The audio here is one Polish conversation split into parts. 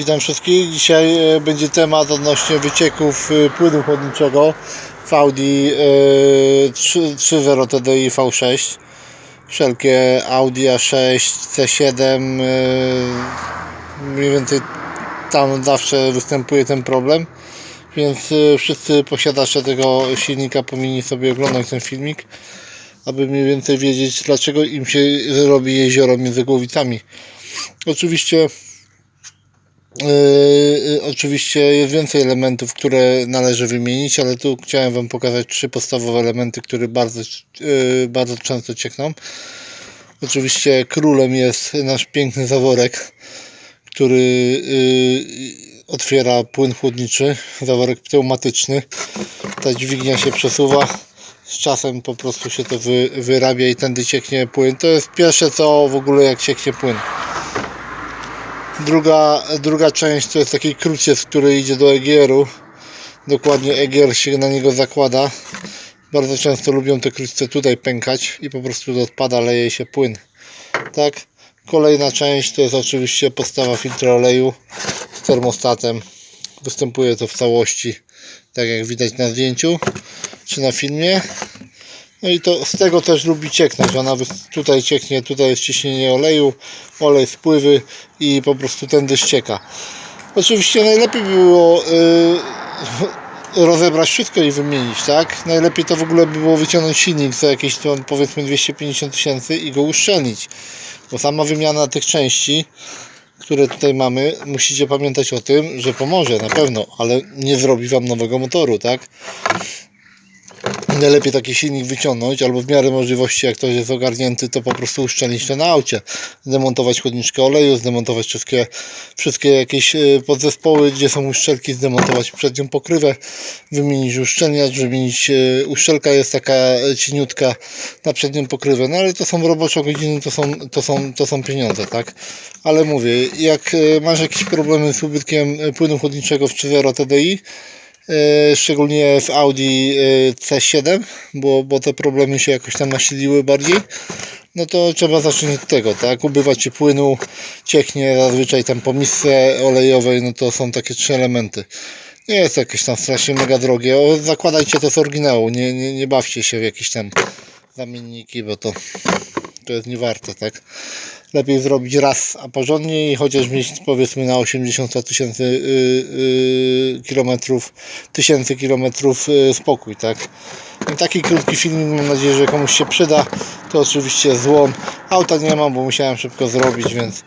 Witam wszystkich. Dzisiaj e, będzie temat odnośnie wycieków e, płynu chłodniczego w Audi e, 3 3.0 TDI V6. Wszelkie Audi A6, C7 e, mniej więcej tam zawsze występuje ten problem. Więc wszyscy posiadacze tego silnika powinni sobie oglądać ten filmik, aby mniej więcej wiedzieć dlaczego im się robi jezioro między głowicami. Oczywiście Yy, oczywiście jest więcej elementów, które należy wymienić, ale tu chciałem Wam pokazać trzy podstawowe elementy, które bardzo, yy, bardzo często ciekną. Oczywiście królem jest nasz piękny zaworek, który yy, otwiera płyn chłodniczy, zaworek pneumatyczny. Ta dźwignia się przesuwa, z czasem po prostu się to wy, wyrabia i tędy cieknie płyn. To jest pierwsze co w ogóle jak cieknie płyn. Druga, druga część to jest taki kruciec, który idzie do EGR-u. Dokładnie EGR się na niego zakłada. Bardzo często lubią te kruczce tutaj pękać i po prostu odpada, leje się płyn. Tak. Kolejna część to jest oczywiście podstawa filtra oleju z termostatem. Występuje to w całości, tak jak widać na zdjęciu czy na filmie. No i to z tego też lubi cieknąć. Ona tutaj cieknie, tutaj jest ciśnienie oleju, olej spływy i po prostu tędy ścieka. Oczywiście najlepiej by było yy, rozebrać wszystko i wymienić, tak? Najlepiej to w ogóle by było wyciągnąć silnik za jakieś tam powiedzmy 250 tysięcy i go uszczelnić. Bo sama wymiana tych części, które tutaj mamy, musicie pamiętać o tym, że pomoże na pewno, ale nie zrobi Wam nowego motoru, tak? Najlepiej taki silnik wyciągnąć, albo w miarę możliwości, jak ktoś jest ogarnięty, to po prostu uszczelnić to na aucie. Zdemontować chłodniczkę oleju, zdemontować wszystkie, wszystkie jakieś y, podzespoły, gdzie są uszczelki, zdemontować przednią pokrywę, wymienić uszczelniacz, wymienić y, uszczelka jest taka cieniutka na przednią pokrywę, no ale to są robocze godziny, to są, to są, to są pieniądze, tak? Ale mówię, jak masz jakieś problemy z ubytkiem płynu chłodniczego w 3.0 TDI, e, szczególnie w Audi e, C7, bo, bo te problemy się jakoś tam nasiliły bardziej, no to trzeba zacząć od tego, tak? Ubywa Ci płynu, cieknie zazwyczaj tam po misce olejowej, no to są takie trzy elementy. Nie jest jakieś tam strasznie mega drogie, o, zakładajcie to z oryginału, nie, nie, nie bawcie się w jakieś tam zamienniki, bo to, to jest niewarte, tak? Lepiej zrobić raz, a porządnie i chociaż mieć powiedzmy na 80 tysięcy yy, kilometrów, tysięcy kilometrów yy, spokój, tak? I taki krótki filmik, mam nadzieję, że komuś się przyda. To oczywiście złom. Auta nie mam, bo musiałem szybko zrobić, więc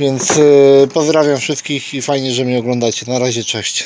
więc yy, pozdrawiam wszystkich i fajnie, że mnie oglądacie. Na razie, cześć.